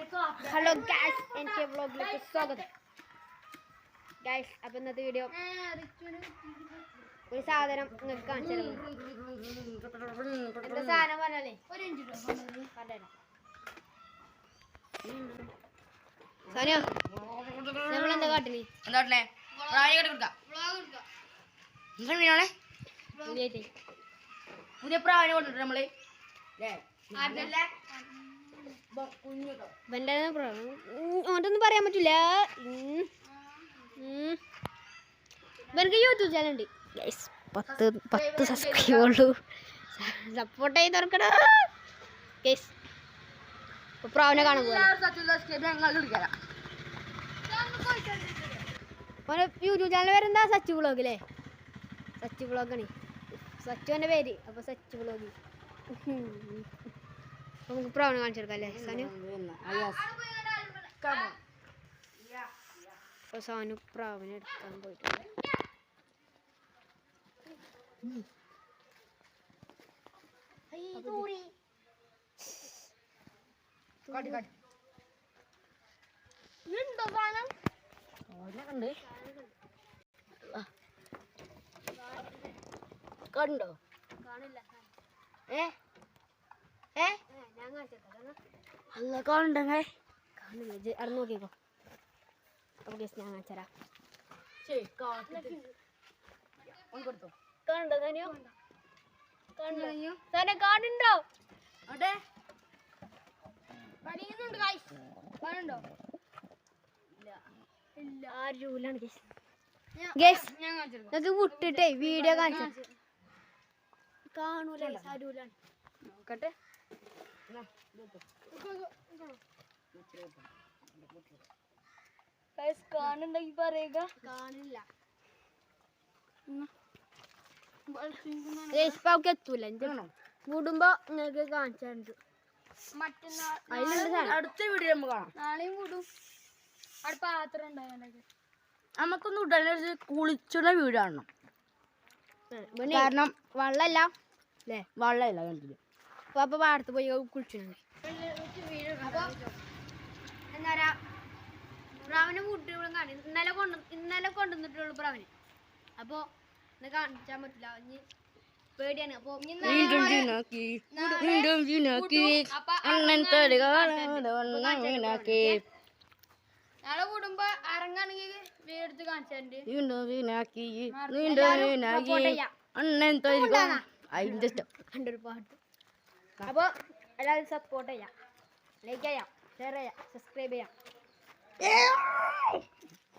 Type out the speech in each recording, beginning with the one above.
Hello guys എന്റെ വ്ളോഗിലേക്ക് സ്വാഗതം. ഗൈസ് അപ്പം ഇന്നത്തെ വീഡിയോ ഒരു സാധനം നിങ്ങൾക്ക് കാണിച്ചു എന്താ സാധനം പറഞ്ഞാലേ? സോനിയ നമ്മളെന്താ കാട്ടിനി പുതിയ പ്രാവിനെ കൊണ്ടിട്ട് നമ്മൾ. ഓട്ടൊന്നും പറയാൻ പറ്റില്ല. ഇവനക്ക് യൂട്യൂബ് ചാനൽ ഉണ്ട്. പത്ത് പത്ത് സബ്സ്ക്രൈബ് ഉള്ളൂ. സപ്പോർട്ട് ചെയ്ത് തുറക്കണ ഗൈസ് പ്രാവിനെ കാണാൻ ഓനെ യൂട്യൂബ് ചാനൽ വരുന്ന സച്ചു വ്ളോഗ് അല്ലേ സച്ചു വ്ളോഗാണ് സച്ചുവിന്റെ പേര്. അപ്പോൾ സച്ചു വ്ളോഗ് നമുക്ക് പ്രാവണ കാണിച്ചു കൊടുക്കാം അല്ലേ സാനു? അപ്പോൾ സോനു പ്രാവിനെ എടുക്കാൻ പോയിട്ടുണ്ട്. കണ്ടോ? കാണില്ല ഏ? ഏ? അല്ല കണ്ടേ കാണുന്നു അവിടെ? നോക്കിക്കോ അപ്പോൾ ഗസ് ഞാൻ കാണിച്ചു തരാം നമുക്ക് വിട്ടിട്ടേ വീഡിയോ കാണിച്ചു കാണൂല നോക്കട്ടെ. കാണുണ്ടെങ്കിൽ പറയുക. കാണില്ല എത്തൂല. ആണോ? വിടുമ്പോ നിങ്ങൾക്ക് കാണിച്ചു മറ്റന്നാൾ അടുത്ത വീഡിയോ നമുക്ക് കാണാം. നാളെയും കൂടും അവിടെ പാത്രം ഉണ്ടായാലൊക്കെ നമുക്കൊന്ന് ഉടനെ കുളിച്ചുള്ള വീടാണ് കാണണം. കാരണം വള്ളല്ല. വെള്ളമല്ല അല്ലേ? വെള്ളമില്ല കണ്ടില്ല? അപ്പൊ അപ്പൊ പാടത്ത് പോയി കുളിച്ചിട്ടുണ്ട്. എന്താ പറയാ പ്രാവിനെ ഇവിടെ കാണി ഇന്നലെ കൊണ്ട് ഇന്നലെ കൊണ്ടുവന്നിട്ടുള്ളൂ പ്രാവിനെ അപ്പോൾ ഇന്ന് കാണിച്ചാൻ പറ്റില്ല. ഇനി പേടിയാണ്. അപ്പോൾ നാളെ കൂടുമ്പോ ഇറങ്ങാണെങ്കിൽ വീടെടുത്ത് കാണിച്ചു അതിന്റെ ഇഷ്ടം. കണ്ടൊരു പാട്ട്. അപ്പൊ എല്ലാവരും സപ്പോർട്ട് ചെയ്യാം. ലൈക്ക് ചെയ്യാം ഷെയർ ചെയ്യാം സബ്സ്ക്രൈബ് ചെയ്യാം.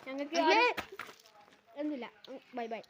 ഞങ്ങൾക്ക് ഒന്നുമില്ല ബൈ ബൈ